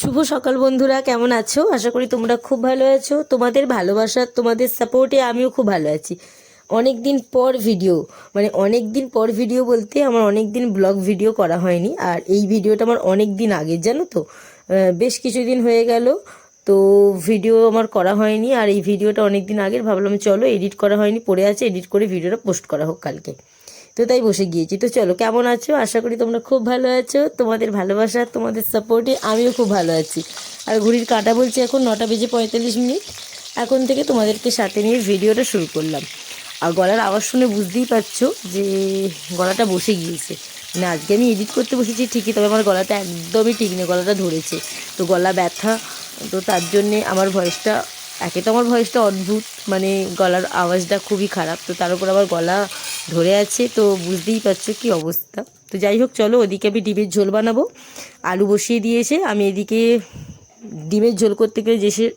শুভ সকাল বন্ধুরা, কেমন আছো? আশা করি তোমরা খুব ভালো আছো। তোমাদের ভালোবাসা, তোমাদের সাপোর্টে আমিও খুব ভালো আছি। অনেক দিন পর ভিডিও মানে অনেক দিন পর ভিডিও বলতে আমার অনেক দিন ব্লগ ভিডিও করা হয়নি। আর এই ভিডিওটা আমার অনেক দিন আগের জানো তো? বেশ কিছুদিন হয়ে গেল, তো ভিডিও আমার করা হয়নি। আর এই ভিডিওটা অনেক দিন আগের, ভাবলাম চলো এডিট করা হয়নি, পড়ে আছে এডিট করে ভিডিওটা পোস্ট করা হোক কালকে। তো তাই বসে গিয়েছি। তো চলো, কেমন আছো? আশা করি তোমরা খুব ভালো আছো। তোমাদের ভালোবাসা, তোমাদের সাপোর্টে আমিও খুব ভালো আছি। আর ঘড়ির কাটা বলছি এখন নটা বেজে পঁয়তাল্লিশ মিনিট। এখন থেকে তোমাদেরকে সাথে নিয়ে ভিডিওটা শুরু করলাম। আর গলার আওয়াজ শুনে বুঝতেই পারছ যে গলাটা বসে গিয়েছে। না আজকে আমি এডিট করতে বসেছি ঠিকই, তবে আমার গলাটা একদমই ঠিক নেই, গলাটা ধরেছে। তো গলা ব্যথা, তো তার জন্যে আমার ভয়েসটা একে তো আমার ভয়েসটা অদ্ভুত মানে গলার আওয়াজটা খুবই খারাপ, তো তার উপর আবার গলা ধরে আছে, তো বুঝতেই পারছ কি অবস্থা। তো যাই হোক, চলো ওদিকে আমি ডিমের ঝোল বানাবো। আলু বসিয়ে দিয়েছে, আমি এদিকে ডিমের ঝোল করতে গেলে যে সে-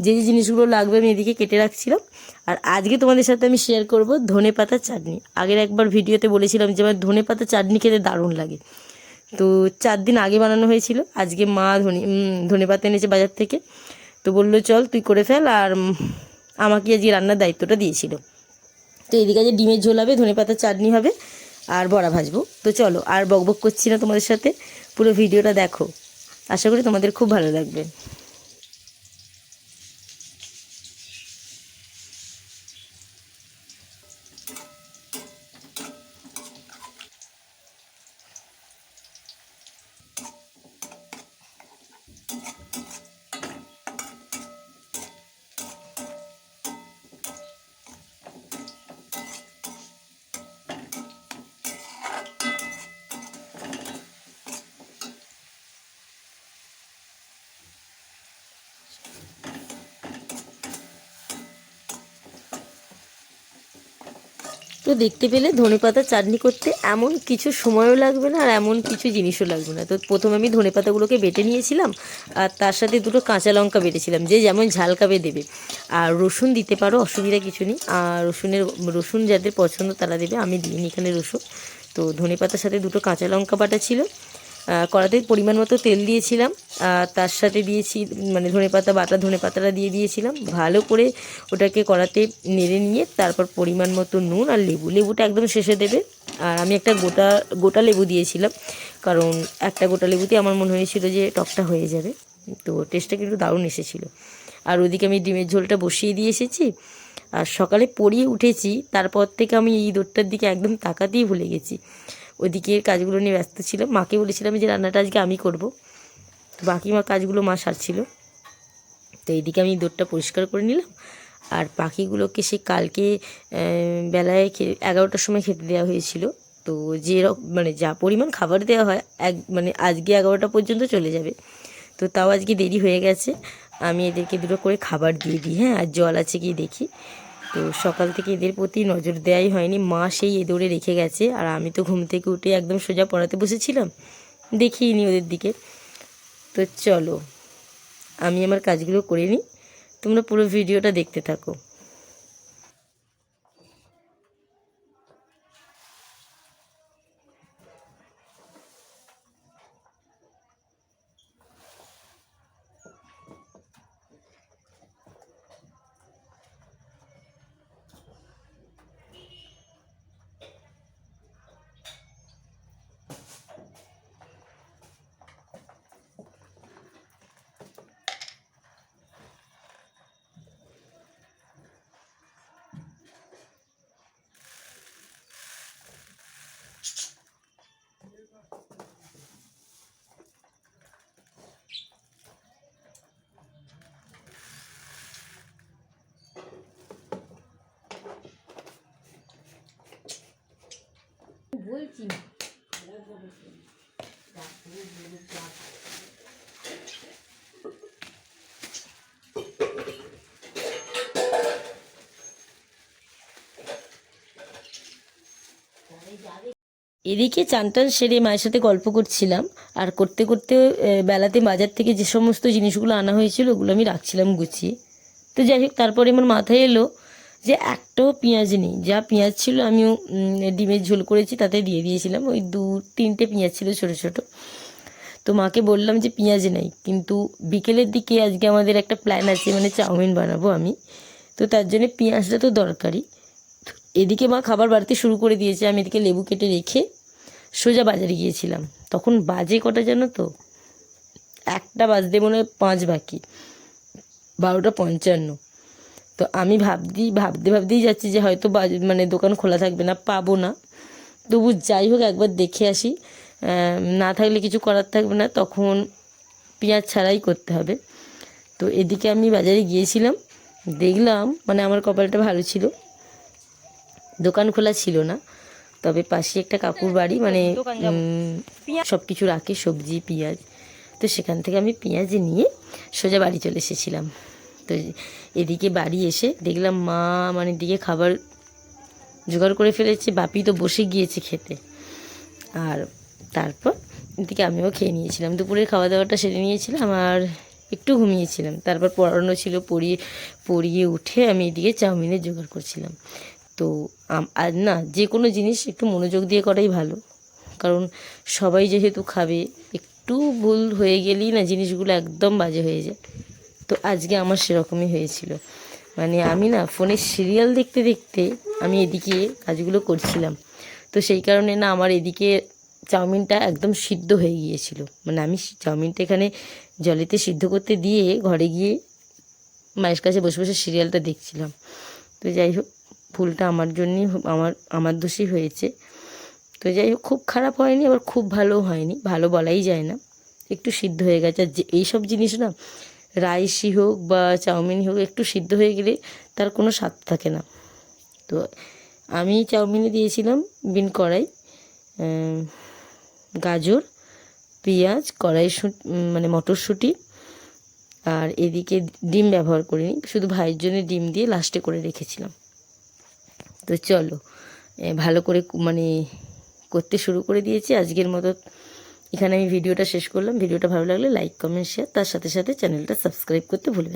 যে যে জিনিসগুলো লাগবে আমি এদিকে কেটে রাখছিলাম। আর আজকে তোমাদের সাথে আমি শেয়ার করব ধনে পাতা চাটনি। আগের একবার ভিডিওতে বলেছিলাম যে আমার ধনে পাতা চাটনি খেতে দারুণ লাগে। তো চার দিন আগে বানানো হয়েছিল, আজকে মা ধনে ধনে পাতা এনেছে বাজার থেকে। তো বলল, চল, তুই করে ফেল। আর আমাকে আজকে রান্নার দায়িত্বটা দিয়েছিল। তো এদিকে যে ডিমের ঝোল হবে, ধনে পাতার চাটনি হবে, আর বড়া ভাজবো। তো চলো, আর বকবক করছি না তোমাদের সাথে, পুরো ভিডিওটা দেখো। আশা করি তোমাদের খুব ভালো লাগবে। তো দেখতে পেলে ধনে পাতা চাটনি করতে এমন কিছু সময়ও লাগবে না আর এমন কিছু জিনিসও লাগবে না। তো প্রথমে আমি ধনে পাতাগুলোকে বেটে নিয়েছিলাম আর তার সাথে দুটো কাঁচা লঙ্কা বেটেছিলাম, যে যেমন ঝাল খাবে দেবে। আর রসুন দিতে পারো, অসুবিধা কিছু নেই। আর রসুনের, রসুন যাদের পছন্দ তারা দেবে, আমি দিইনি এখানে রসুন। তো ধনে পাতার সাথে দুটো কাঁচা লঙ্কা বাটা ছিল। কড়াতে পরিমাণ মতো তেল দিয়েছিলাম, আর তার সাথে দিয়েছি মানে ধনে পাতা বাটা, ধনে পাতাটা দিয়ে দিয়েছিলাম। ভালো করে ওটাকে কড়াতে নেড়ে নিয়ে তারপর পরিমাণ মতো নুন আর লেবু। লেবুটা একদম শেষে দেবে। আর আমি একটা গোটা গোটা লেবু দিয়েছিলাম, কারণ একটা গোটা লেবুতে আমার মনে হয়েছিল যে টকটা হয়ে যাবে। তো টেস্টটা কিন্তু দারুণ এসেছিল। আর ওদিকে আমি ডিমের ঝোলটা বসিয়ে দিয়ে এসেছি। আর সকালে পড়িয়ে উঠেছি, তারপর থেকে আমি এই দোরটার দিকে একদম তাকাতেই ভুলে গেছি। ওদিকে কাজগুলো নিয়ে ব্যস্ত ছিল। মাকে বলেছিলাম যে রান্নাটা আজকে আমি করব। তো বাকি মা কাজগুলো মা সারছিল। তো এইদিকে আমি দোরটা পরিষ্কার করে নিলাম। আর পাখিগুলোকে সে কালকে বেলায় এগারোটার সময় খেতে দেওয়া হয়েছিল। তো যে মানে যা পরিমাণ খাবার দেওয়া হয়, এক মানে আজকে এগারোটা পর্যন্ত চলে যাবে। তো তাও আজকে দেরি হয়ে গেছে। আমি এদেরকে দুটো করে খাবার দিয়ে দিই হ্যাঁ আর জল আছে কি দেখি। তো সকাল থেকে এদের প্রতি নজর দেওয়াই হয়নি। মা সেই এদৌড়ে রেখে গেছে, আর আমি তো ঘুম থেকে উঠে একদম সোজা পড়াতে বসেছিলাম। দেখিনি ওদের দিকে। তো চলো, আমি আমার কাজগুলো করে নিই। তোমরা পুরো ভিডিওটা দেখতে থাকো। বলছি। এদিকে চান টান সেরে মায়ের সাথে গল্প করছিলাম, আর করতে করতে বেলাতে বাজার থেকে যে সমস্ত জিনিসগুলো আনা হয়েছিল ওগুলো আমি রাখছিলাম গুছিয়ে। তো যাই হোক, তারপরে আমার মাথায় এলো যে একটাও পেঁয়াজ নেই। যা পেঁয়াজ ছিল উম, ডিমের ঝোল করেছি তাতে দিয়ে দিয়েছিলাম। ওই দু তিনটে পেঁয়াজ ছিল ছোটো ছোটো। তো মাকে বললাম যে পেঁয়াজ নেই কিন্তু বিকেলের দিকে আজকে আমাদের একটা প্ল্যান আছে মানে চাউমিন বানাবো আমি। তো তার জন্য পেঁয়াজটা তো দরকারি এদিকে মা খাবার বাড়তে শুরু করে দিয়েছে আমি এদিকে লেবু কেটে রেখে সোজা বাজারে গিয়েছিলাম। তখন বাজে কটা জানো তো? একটা বাজতে মনে হয় পাঁচ বাকি। বারোটা পঞ্চান্ন। তো আমি ভাবদি ভাবতে ভাবতেই যাচ্ছি যে হয়তো মানে দোকান খোলা থাকবে না পাবো না। তবু যাই হোক একবার দেখে আসি। না থাকলে কিছু করার থাকবে না তখন পেঁয়াজ ছাড়াই করতে হবে। তো এদিকে আমি বাজারে গিয়েছিলাম দেখলাম মানে আমার কপালটা ভালো ছিল। দোকান খোলা ছিল না তবে পাশে একটা কাকুর বাড়ি মানে সব কিছু রাখে সবজি পেঁয়াজ। তো সেখান থেকে আমি পেঁয়াজ নিয়ে সোজা বাড়ি চলে এসেছিলাম। তো এদিকে বাড়ি এসে দেখলাম মা মানে দিকে খাবার জোগাড় করে ফেলেছে, বাপি তো বসে গিয়েছে খেতে। আর তারপর এদিকে আমিও খেয়ে নিয়েছিলাম। দুপুরের খাওয়া দাওয়াটা সেরে নিয়েছিলাম আর একটু ঘুমিয়েছিলাম। তারপর পড়ানো ছিল, পড়িয়ে পড়িয়ে উঠে আমি এদিকে চাউমিনের জোগাড় করছিলাম। তো আর না, যে কোনো জিনিস একটু মনোযোগ দিয়ে করাই ভালো। কারণ সবাই যেহেতু খাবে, একটু ভুল হয়ে গেলেই না জিনিসগুলো একদম বাজে হয়ে যায়। তো আজকে আমার সেরকমই হয়েছিল। মানে আমি না ফোনে সিরিয়াল দেখতে দেখতে আমি এদিকে কাজগুলো করছিলাম। তো সেই কারণে না আমার এদিকে চাউমিনটা একদম সিদ্ধ হয়ে গিয়েছিল। মানে আমি চাউমিনটা এখানে জলেতে সিদ্ধ করতে দিয়ে ঘরে গিয়ে মায়ের কাছে বসে বসে সিরিয়ালটা দেখছিলাম। তো যাই হোক, ভুলটা আমার জন্যই আমার আমার দোষই হয়েছে। তো যাই হোক, খুব খারাপ হয়নি, আবার খুব ভালোও হয়নি। ভালো বলাই যায় না। একটু সিদ্ধ হয়ে গেছে। আর যে এইসব জিনিস না রাইসই হোক বা চাউমিনই হোক, একটু সিদ্ধ হয়ে গেলে তার কোনো স্বাদ থাকে না। তো আমি চাউমিনে দিয়েছিলাম, বিন কড়াই গাজর, পেঁয়াজ, কড়াইশুট মানে মটরশুঁটি আর এদিকে ডিম ব্যবহার করিনি, শুধু ভাইয়ের জন্য ডিম দিয়ে লাস্টে করে রেখেছিলাম। তো চলো ভালো করে মানে করতে শুরু করে দিয়েছি। আজকের মতো এখানে আমি ভিডিওটা শেষ করলাম ভিডিওটা ভালো লাগলে লাইক কমেন্ট শেয়ার তার সাথে সাথে চ্যানেলটা সাবস্ক্রাইব করতে ভুলবেন।